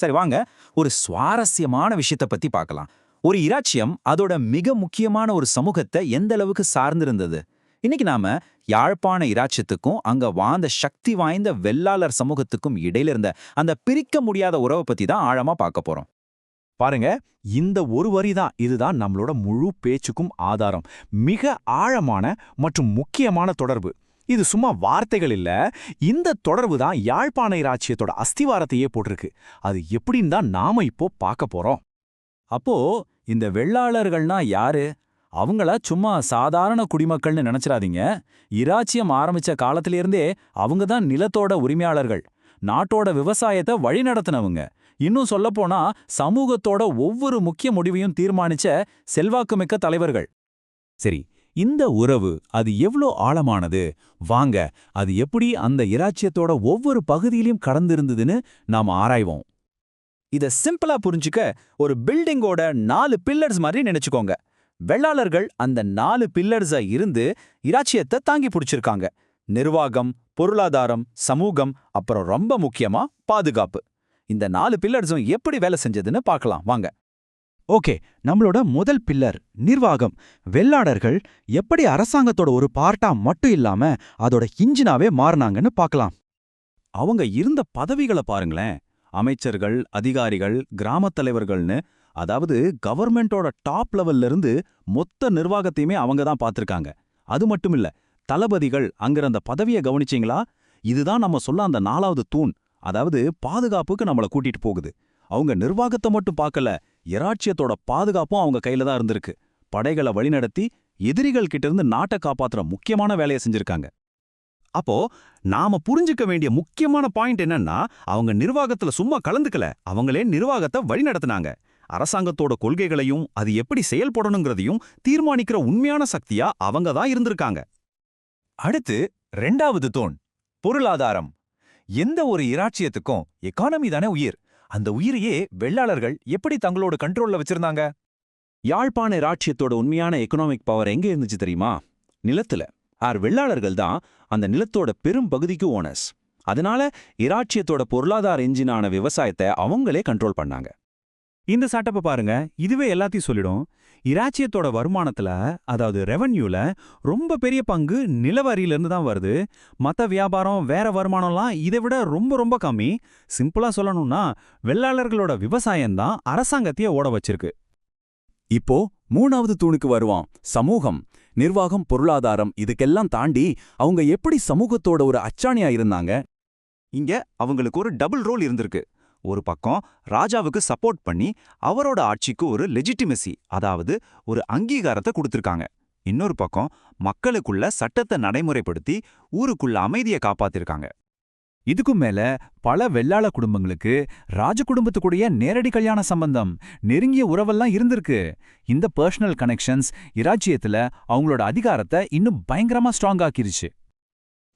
சரி வாங்க. ஒரு சுவாரஸ்யமான விஷயத்தை பத்தி பார்க்கலாம். ஒரு இராச்சியம் அதோட மிக முக்கியமான ஒரு சமூகத்தை எந்த அளவுக்கு சார்ந்திருந்தது? இன்னைக்கு நாம யாழ்ப்பாண இராச்சியத்துக்கும் அங்க வாழ்ந்த சக்தி வாய்ந்த வெள்ளாளர் சமூகத்துக்கும் இடையில இருந்த அந்த பிரிக்க முடியாத உறவை பத்தி தான் ஆழமா பார்க்க போறோம். பாருங்க இந்த ஒரு வரி தான். இதுதான் நம்மளோட முழு பேச்சுக்கும் ஆதாரம். மிக ஆழமான மற்றும் முக்கியமான தொடர்பு. இது சும்மா வார்த்தைகள் இல்ல. இந்த தொடர்பு தான் யாழ்ப்பாணை இராச்சியத்தோட அஸ்திவாரத்தையே போட்டிருக்கு. அது எப்படின்னு தான் நாம இப்போ பார்க்க போறோம். அப்போ இந்த வெள்ளாளர்கள்னா யாரு? அவங்கள சும்மா சாதாரண குடிமக்கள்னு நினைச்சிடாதீங்க இராச்சியம் ஆரம்பிச்ச காலத்திலிருந்தே அவங்க தான் நிலத்தோட உரிமையாளர்கள். நாட்டோட விவசாயத்தை வழிநடத்தினவங்க இன்னும் சொல்லப்போனா சமூகத்தோட ஒவ்வொரு முக்கிய முடிவையும் தீர்மானிச்ச செல்வாக்குமிக்க தலைவர்கள். சரி இந்த உறவு அது எவ்ளோ ஆழமானது? வாங்க அது எப்படி அந்த இராச்சியத்தோட ஒவ்வொரு பகுதியிலையும் கடந்திருந்ததுன்னு நாம ஆராய்வோம். இத சிம்பிளா புரிஞ்சுக்க ஒரு பில்டிங்கோட நாலு பில்லர்ஸ் மாதிரி நினைச்சுக்கோங்க. வெள்ளாளர்கள் அந்த நாலு பில்லர்ஸா இருந்து இராச்சியத்தை தாங்கி பிடிச்சிருக்காங்க. நிர்வாகம் பொருளாதாரம் சமூகம் அப்புறம் ரொம்ப முக்கியமா பாதுகாப்பு. இந்த நாலு பில்லர்ஸும் எப்படி வேலை செஞ்சதுன்னு பார்க்கலாம். வாங்க. ஓகே நம்மளோட முதல் பில்லர் நிர்வாகம். வெள்ளாடர்கள் எப்படி அரசாங்கத்தோட ஒரு பார்ட்டா மட்டும் இல்லாம அதோட இன்ஜினாவே மாறினாங்கன்னு பார்க்கலாம் அவங்க இருந்த பதவிகளை பாருங்களேன். அமைச்சர்கள் அதிகாரிகள் கிராமத் தலைவர்கள்னு அதாவது கவர்மெண்டோட டாப் லெவல்ல இருந்து மொத்த நிர்வாகத்தையுமே அவங்க தான் பார்த்திருக்காங்க. அது மட்டும் இல்ல தளபதிகள் அங்கிற அந்த பதவியை கவனிச்சீங்களா? இதுதான் நம்ம சொல்ல அந்த நாலாவது தூண். அதாவது பாதுகாப்புக்கு நம்மள கூட்டிட்டு போகுது. அவங்க நிர்வாகத்தை மட்டும் பார்க்கல இராட்சியத்தோட பாதுகாப்பும் அவங்க கையில தான் இருந்திருக்கு. படைகளை வழிநடத்தி எதிரிகள் கிட்ட இருந்து நாட்டை காப்பாத்துற முக்கியமான வேலையை செஞ்சிருக்காங்க. அப்போ நாம புரிஞ்சுக்க வேண்டிய முக்கியமான பாயிண்ட் என்னன்னா அவங்க நிர்வாகத்துல சும்மா கலந்துக்கல. அவங்களே நிர்வாகத்தை வழிநடத்துனாங்க. அரசாங்கத்தோட கொள்கைகளையும் அது எப்படி செயல்படணுங்கிறதையும் தீர்மானிக்கிற உண்மையான சக்தியா அவங்க தான் இருந்திருக்காங்க. அடுத்து ரெண்டாவது தோன் பொருளாதாரம். எந்த ஒரு இராட்சியத்துக்கும் எக்கானமி தானே உயிர். அந்த உயிரையே வெள்ளாளர்கள் எப்படி தங்களோட கண்ட்ரோல்ல வச்சிருந்தாங்க? யாழ்ப்பாண ராட்சியத்தோட உண்மையான எக்கனாமிக் பவர் எங்க இருந்துச்சு தெரியுமா? நிலத்துல. ஆர் வெள்ளாளர்கள் தான் அந்த நிலத்தோட பெரும் பகுதிக்கு ஓனர்ஸ் அதனால இராட்சியத்தோட பொருளாதார எஞ்சினான விவசாயத்தை அவங்களே கண்ட்ரோல் பண்ணாங்க. இந்த சட்டப்பை பாருங்க. இதுவே எல்லாத்தையும் சொல்லிடும். இராச்சியத்தோட வருமானத்துல அதாவது ரெவன்யூல ரொம்ப பெரிய பங்கு நிலவரியிலிருந்து தான் வருது. மத்த வியாபாரம் வேற வருமானம்லாம் இதை விட ரொம்ப ரொம்ப கம்மி. சிம்பிளா சொல்லணும்னா வெள்ளாளர்களோட விவசாயம் தான் அரசாங்கத்தையே ஓட வச்சிருக்கு. இப்போ மூணாவது தூணுக்கு வருவான். சமூகம் நிர்வாகம் பொருளாதாரம் இதுக்கெல்லாம் தாண்டி அவங்க எப்படி சமூகத்தோட ஒரு அச்சாணியா இருந்தாங்க? இங்க அவங்களுக்கு ஒரு டபுள் ரோல் இருந்திருக்கு. ஒரு பக்கம் ராஜாவுக்கு சப்போர்ட் பண்ணி அவரோட ஆட்சிக்கு ஒரு லெஜிட்டிமசி அதாவது ஒரு அங்கீகாரத்தை கொடுத்துருக்காங்க. இன்னொரு பக்கம் மக்களுக்குள்ள சட்டத்தை நடைமுறைப்படுத்தி ஊருக்குள்ள அமைதியை காப்பாத்திருக்காங்க. இதுக்கும் மேல பல வெள்ளாள குடும்பங்களுக்கு ராஜ குடும்பத்துக்குடைய நேரடி கல்யாண சம்பந்தம் நெருங்கிய உறவெல்லாம் இருந்திருக்கு. இந்த பர்சனல் கனெக்ஷன்ஸ் இராச்சியத்துல அவங்களோட அதிகாரத்தை இன்னும் பயங்கரமா ஸ்ட்ராங் ஆக்கிருச்சு.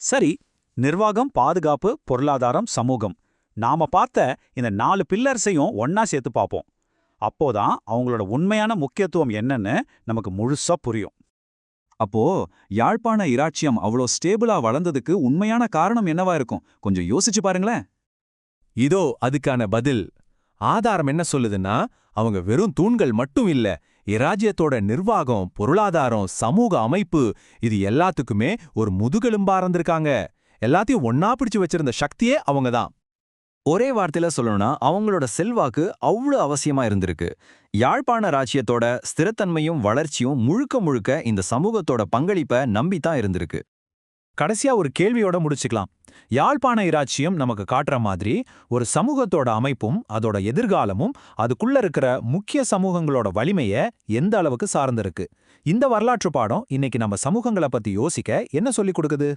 சரி நிர்வாகம் பாதுகாப்பு பொருளாதாரம் சமூகம் நாம பார்த்த இந்த நாலு பில்லர்ஸையும் ஒன்னா சேர்த்து பார்ப்போம். அப்போதான் அவங்களோட உண்மையான முக்கியத்துவம் என்னன்னு நமக்கு முழுசா புரியும். அப்போ யாழ்ப்பாண இராச்சியம் அவ்வளோ ஸ்டேபிளா வளர்ந்ததுக்கு உண்மையான காரணம் என்னவா இருக்கும்? கொஞ்சம் யோசிச்சு பாருங்களேன். இதோ அதுக்கான பதில். ஆதாரம் என்ன சொல்லுதுன்னா அவங்க வெறும் தூண்கள் மட்டும் இல்ல இராஜ்யத்தோட நிர்வாகம் பொருளாதாரம் சமூக அமைப்பு இது எல்லாத்துக்குமே ஒரு முதுகெலும்பா இருந்திருக்காங்க எல்லாத்தையும் ஒன்னா பிடிச்சு வச்சிருந்த சக்தியே அவங்க தான் ஒரே வார்த்தையில சொல்லணும்னா அவங்களோட செல்வாக்கு அவ்வளவு அவசியமா இருந்திருக்கு. யாழ்ப்பாண ராச்சியத்தோட ஸ்திரத்தன்மையும் வளர்ச்சியும் முழுக்க முழுக்க இந்த சமூகத்தோட பங்களிப்பை நம்பித்தான் இருந்திருக்கு. கடைசியா ஒரு கேள்வியோட முடிச்சுக்கலாம். யாழ்ப்பாண இராச்சியம் நமக்கு காட்டுற மாதிரி ஒரு சமூகத்தோட அமைப்பும் அதோட எதிர்காலமும் அதுக்குள்ள இருக்கிற முக்கிய சமூகங்களோட வலிமைய எந்த அளவுக்கு சார்ந்திருக்கு? இந்த வரலாற்று பாடம் இன்னைக்கு நம்ம சமூகங்களை பத்தி யோசிக்க என்ன சொல்லிக் கொடுக்குது?